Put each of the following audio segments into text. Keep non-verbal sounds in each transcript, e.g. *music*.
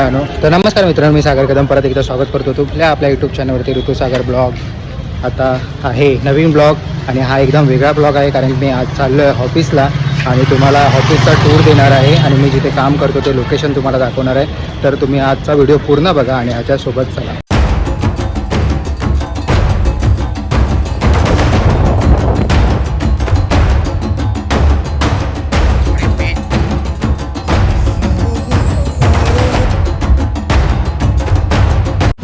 Hello. तर नमस्कार मित्रांनो मी सागर कदम. परत एकदा स्वागत करतो तुमच्या आपल्या यूट्यूब चॅनलवरती ऋतुसागर ब्लॉग आता आहे नवीन ब्लॉग आणि हा एकदम वेगळा ब्लॉग आहे कारण मी आज चाललो आहे ऑफिसला आणि तुम्हाला ऑफिसचा टूर देणार आहे आणि मी जिथे काम करतो ते लोकेशन तुम्हाला दाखवणार आहे. तर तुम्ही आजचा व्हिडिओ पूर्ण बघा आणि ह्याच्यासोबत चला.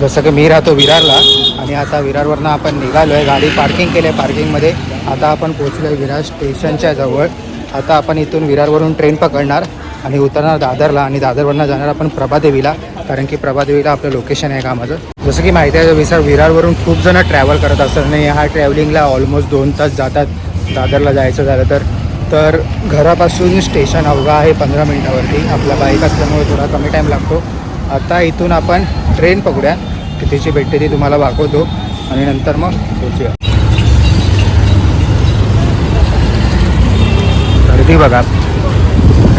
जसं की मी राहतो विरारला आणि आता विरारवरनं आपण निघालो आहे गाडी पार्किंग केली आहे. पार्किंगमध्ये आता आपण पोहोचलो आहे विरार स्टेशनच्या जवळ. आता आपण इथून विरारवरून ट्रेन पकडणार आणि उतरणार दादरला आणि दादरवरनं जाणार आपण प्रभादेवीला कारण की प्रभादेवीला आपलं लोकेशन आहे कामाचं. जसं की माहिती आहे विसर विरारवरून खूप जणं ट्रॅव्हल करत असतात आणि ह्या ट्रॅव्हलिंगला ऑलमोस्ट दोन तास जातात. दादरला जायचं झालं तर. तर घरापासून स्टेशन अवघा आहे पंधरा मिनिटावरती. आपला बाईक असल्यामुळे थोडा कमी टाईम लागतो. आता इथून आपण ट्रेन पकडूया. कितीची भेटते ती तुम्हाला दाखवतो. आणि नंतर मग पोचूया गर्दी बघा.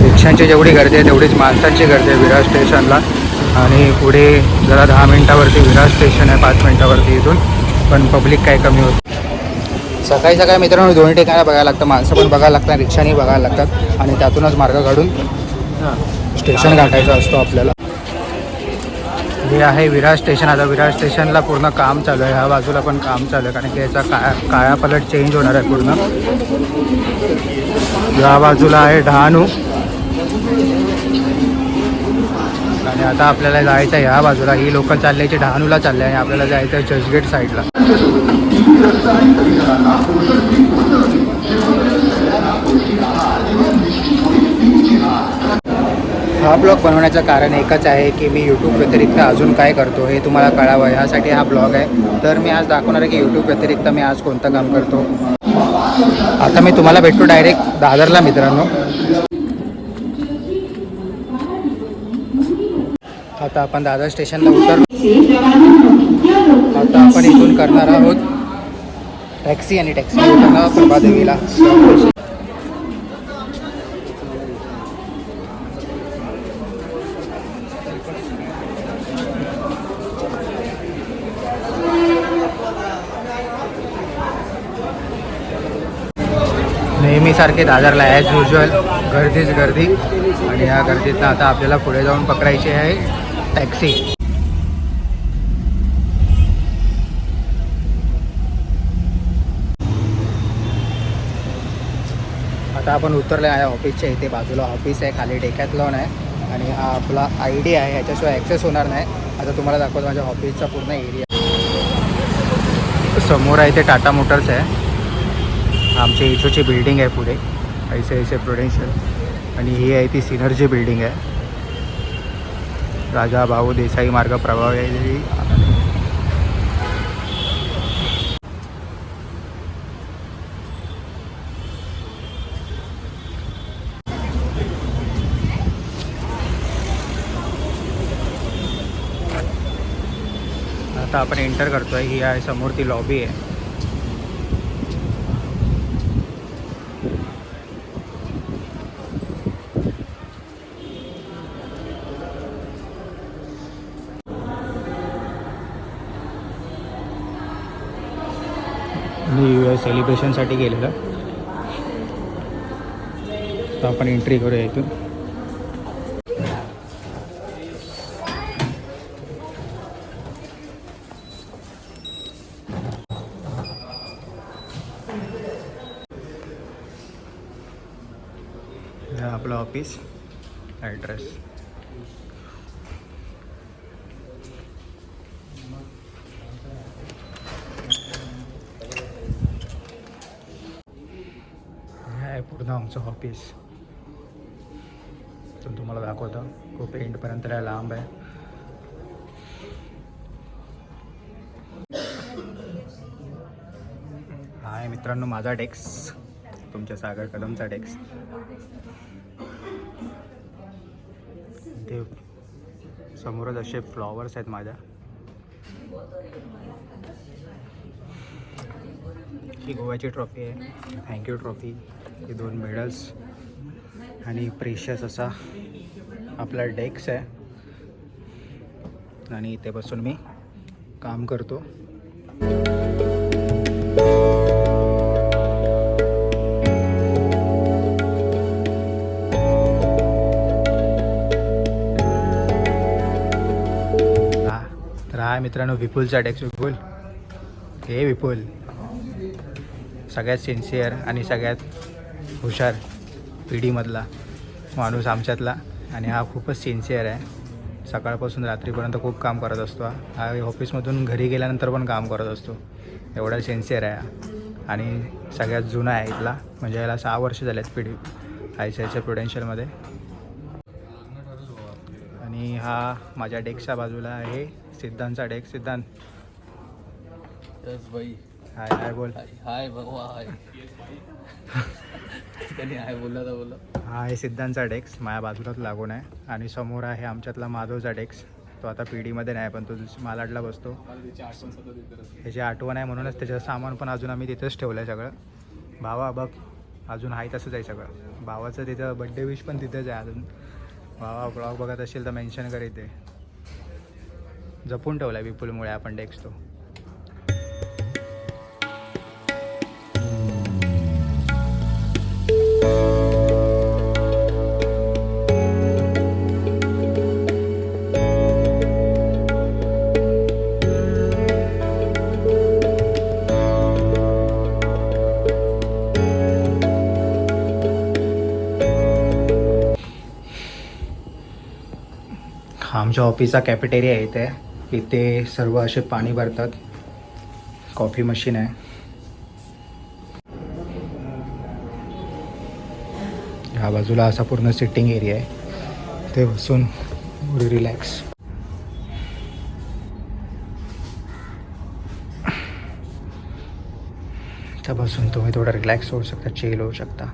रिक्षांची जेवढी गर्दी आहे तेवढीच माणसांची गर्दी आहे विरार स्टेशनला. आणि पुढे जरा दहा मिनटावरती विरार स्टेशन आहे पाच मिनटावरती इथून. पण पब्लिक काय कमी होत. सकाळी सकाळी मित्रांनो दोन्ही ठिकाणी बघायला लागतं. माणसं पण बघायला लागतात रिक्षानी बघायला लागतात. आणि त्यातूनच मार्ग काढून स्टेशन गाठायचं असतो आपल्याला. हे आहे विरार स्टेशन. आता विरार स्टेशनला पूर्ण काम चालू आहे. ह्या बाजूला पण काम चालू आहे. कारण की याचा काया काळा पलट चेंज होणार आहे पूर्ण. या बाजूला आहे डहाणू. आणि आता आपल्याला जायचं आहे ह्या बाजूला. ही लोक चालल्याची डहाणूला चालले आणि आपल्याला जायचं आहे चर्चगेट साईडला हा ब्लॉग बनवण्याचं कारण एकच आहे की मी यूट्यूब व्यतिरिक्त अजून काय करतो हे तुम्हाला कळावं. ह्यासाठी हा ब्लॉग आहे. तर मी आज दाखवणार आहे की यूट्यूब व्यतिरिक्त मी आज कोणतं काम करतो. आता मी तुम्हाला भेटतो डायरेक्ट दादरला मित्रांनो. आता आपण दादर स्टेशनला उतरलो. आता आपण इथून करणार आहोत. टॅक्सी आणि टॅक्सी उतरणार प्रभादेवीला. नेहमीसारखे दादरला ॲज युजल गर्दीच गर्दी. आणि या गर्दीतनं आता आपल्याला पुढे जाऊन पकडायची आहे टॅक्सी आता आपण उतरले आहे ऑफिसच्या इथे. बाजूला ऑफिस आहे खाली डेकॅथलॉन आहे. आणि हा आपला आय डी आहे ह्याच्याशिवाय ॲक्सेस होणार नाही. आता तुम्हाला दाखवतो माझ्या ऑफिसचा पूर्ण एरिया समोर आहे ते टाटा मोटर्स आहे. आमच्या इशोची बिल्डिंग आहे पुढे. ऐसे ऐसे प्रोडेन्शियल आणि ही आहे ती सिनर्जी बिल्डिंग आहे. राजा भाऊ देसाई मार्ग प्रभावी. आहे आता आपण एंटर करतोय. ही आहे समोर ती लॉबी आहे. दर्शनसाठी गेलेलं. तर आपण एंट्री करूया इथून. आपलं ऑफिस ॲड्रेस हे आहे पूर्ण आमचं ऑफिस तर तुम्हाला दाखवतो खूप एंडपर्यंत लय लांब आहे हाय मित्रांनो माझा डेक्स तुमच्या सागर कदमचा डेक्स ते समोरच असे फ्लॉवर्स आहेत माझ्या ही गोव्याची ट्रॉफी आहे थँक्यू ट्रॉफी हे दोन मेडल्स आणि प्रेशियस असा आपला डेक्स आहे. आणि इथे बसून मी काम करतो. हा आहे मित्रांनो विपुलचा डेक्स विपुल. हे विपुल. सगळ्यात सिन्सिअर आणि सगळ्यात हुशार पिढीमधला माणूस आमच्यातला आणि हा खूपच सिन्सिअर आहे. सकाळपासून रात्रीपर्यंत खूप काम करत असतो हा. ऑफिसमधून घरी गेल्यानंतर पण काम करत असतो. एवढा सिन्सिअर आहे आणि सगळ्यात जुना आहे इथला. म्हणजे याला सहा वर्ष झाले आहेत पिढी आय सी आयच्या प्रुडेन्शियलमध्ये आणि हा माझ्या डेस्कच्या बाजूला आहे सिद्धांतचा डेस्क सिद्धांत. हाय हाय बोल. हाय हाय. *laughs* त्यांनी बोलला तर बोला. हा आहे सिद्धांतचा डेस्क माझ्या बाजूलाच लागून आहे. आणि समोर आहे आमच्यातला माधवचा डेस्क. तो आता पिढीमध्ये नाही पण तो मालाडला बसतो. त्याची आठवण ह्याची आठवण आहे म्हणूनच त्याचं सामान पण अजून आम्ही तिथंच ठेवलं आहे सगळं. भावा बघ अजून आहे तसंच आहे सगळं. भावाचं तिथं बड्डे विश पण तिथंच आहे अजून. भावा ब्लॉग बघत असेल तर मेन्शन करीत आहे जपून ठेवला आहे विपुलमुळे आपण डेस्क तो. आमच्या ऑफिसचा कॅफेटेरिया आहे इथे इथे सर्व असे पाणी भरतात. कॉफी मशीन आहे. ह्या बाजूला असा पूर्ण सिटिंग एरिया आहे. ते बसून रिलॅक्स तर बसून तुम्ही थोडं रिलॅक्स होऊ शकता चिल होऊ शकता.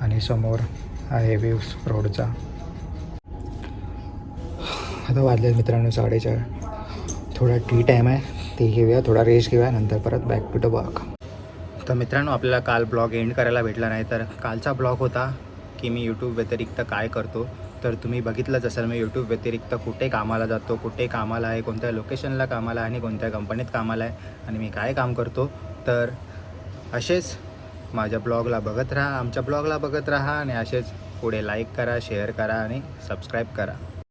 आणि समोर आहे व्ह्यूज रोडचा आता वाजले मित्रांनो साडेचार. थोडा टी टाईम आहे. ते घेऊया थोडा रेस्ट घेऊया नंतर परत बॅक टू द वर्क तर मित्रांनो आपल्याला काल ब्लॉग एंड करायला भेटला नाही तर कालचा ब्लॉग होता. की मी यूट्यूब व्यतिरिक्त काय करतो? तर तुम्ही बघितलंच असाल मी यूट्यूब व्यतिरिक्त कुठे कामाला जातो कुठे कामाला आहे कोणत्या लोकेशनला कामाला आहे आणि कोणत्या कंपनीत कामाला आहे आणि मी काय काम करतो? तर असेच माझ्या ब्लॉगला बघत राहा आमच्या ब्लॉगला बघत राहा आणि असेच पुढे लाईक करा शेअर करा आणि सबस्क्राईब करा.